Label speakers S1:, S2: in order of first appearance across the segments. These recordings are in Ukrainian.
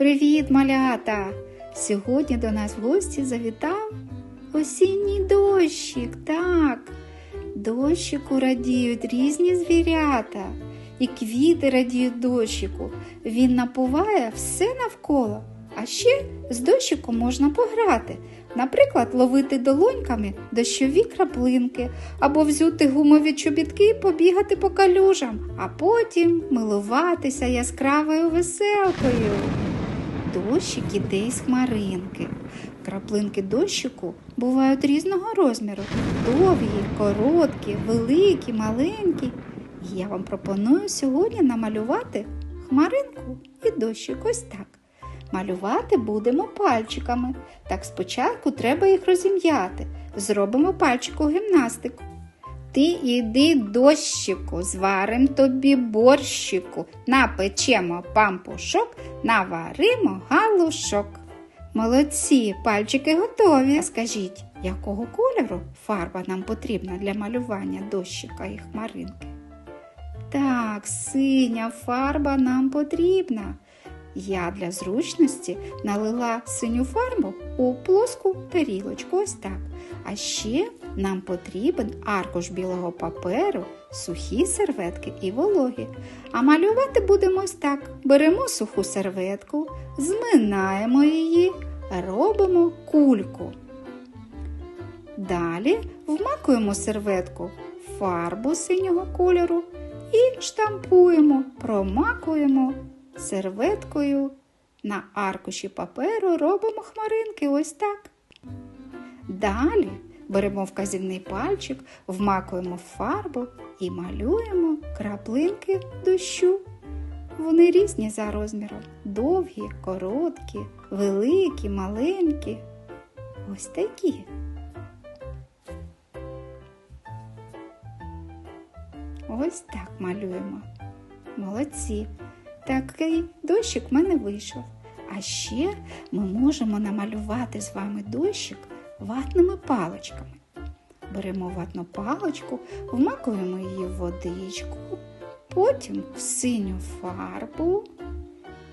S1: Привіт, малята! Сьогодні до нас в гості завітав осінній дощик. Так, дощику радіють різні звірята, і квіти радіють дощику. Він напуває все навколо. А ще з дощиком можна пограти. Наприклад, ловити долоньками дощові краплинки, або взяти гумові чобітки і побігати по калюжам, а потім милуватися яскравою веселкою. Дощик іде із хмаринки. Краплинки дощику бувають різного розміру: довгі, короткі, великі, маленькі. Я вам пропоную сьогодні намалювати хмаринку і дощик ось так. Малювати будемо пальчиками. Так спочатку треба їх розім'яти. Зробимо пальчику гімнастику. Ти іди дощику, зварим тобі борщику, напечемо пампушок, наваримо галушок. Молодці, пальчики готові. Скажіть, якого кольору фарба нам потрібна для малювання дощика і хмаринки? Так, синя фарба нам потрібна. Я для зручності налила синю фарбу у плоску тарілочку. Ось так. А ще нам потрібен аркуш білого паперу, сухі серветки і вологі. А малювати будемо ось так: беремо суху серветку, зминаємо її, робимо кульку. Далі вмакуємо серветку фарбу синього кольору і штампуємо, промакуємо серветкою на аркуші паперу робимо хмаринки ось так. Далі беремо вказівний пальчик, вмакуємо фарбу і малюємо краплинки дощу. Вони різні за розміром: довгі, короткі, великі, маленькі. Ось такі. Ось так малюємо. Молодці. Такий дощик в мене вийшов. А ще ми можемо намалювати з вами дощик ватними паличками. Беремо ватну паличку, вмакуємо її в водичку, потім в синю фарбу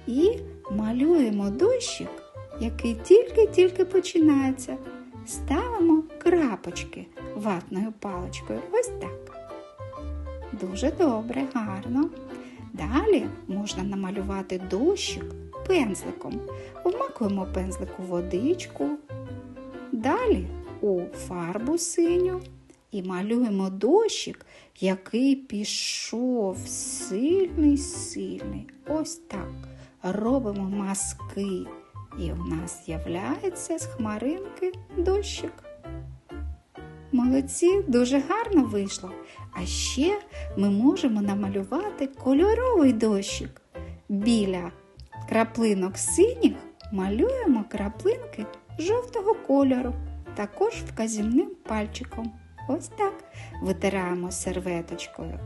S1: і малюємо дощик, який тільки-тільки починається. Ставимо крапочки ватною паличкою. Ось так. Дуже добре, гарно. Далі можна намалювати дощик пензликом. Вмакуємо пензлик у водичку. Далі у фарбу синю і малюємо дощик, який пішов сильний, сильний. Ось так. Робимо маски. І в нас з'являється з хмаринки дощик. Молодці, дуже гарно вийшло. А ще ми можемо намалювати кольоровий дощик. Біля краплинок синіх малюємо краплинки жовтого кольору, також вказівним пальчиком. Ось так витираємо серветочкою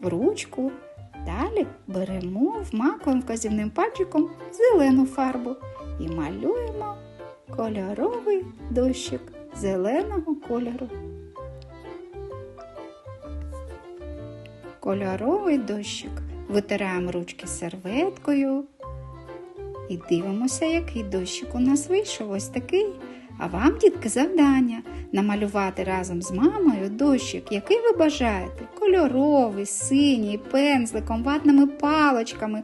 S1: ручку. Далі беремо, вмакуємо вказівним пальчиком зелену фарбу і малюємо кольоровий дощик зеленого кольору. Кольоровий дощик. Витираємо ручки серветкою і дивимося, який дощик у нас вийшов. Ось такий. А вам, дітки, завдання намалювати разом з мамою дощик, який ви бажаєте. Кольоровий, синій, пензликом, ватними палочками.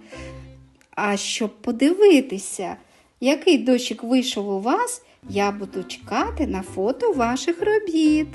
S1: А щоб подивитися, який дощик вийшов у вас, я буду чекати на фото ваших робіт.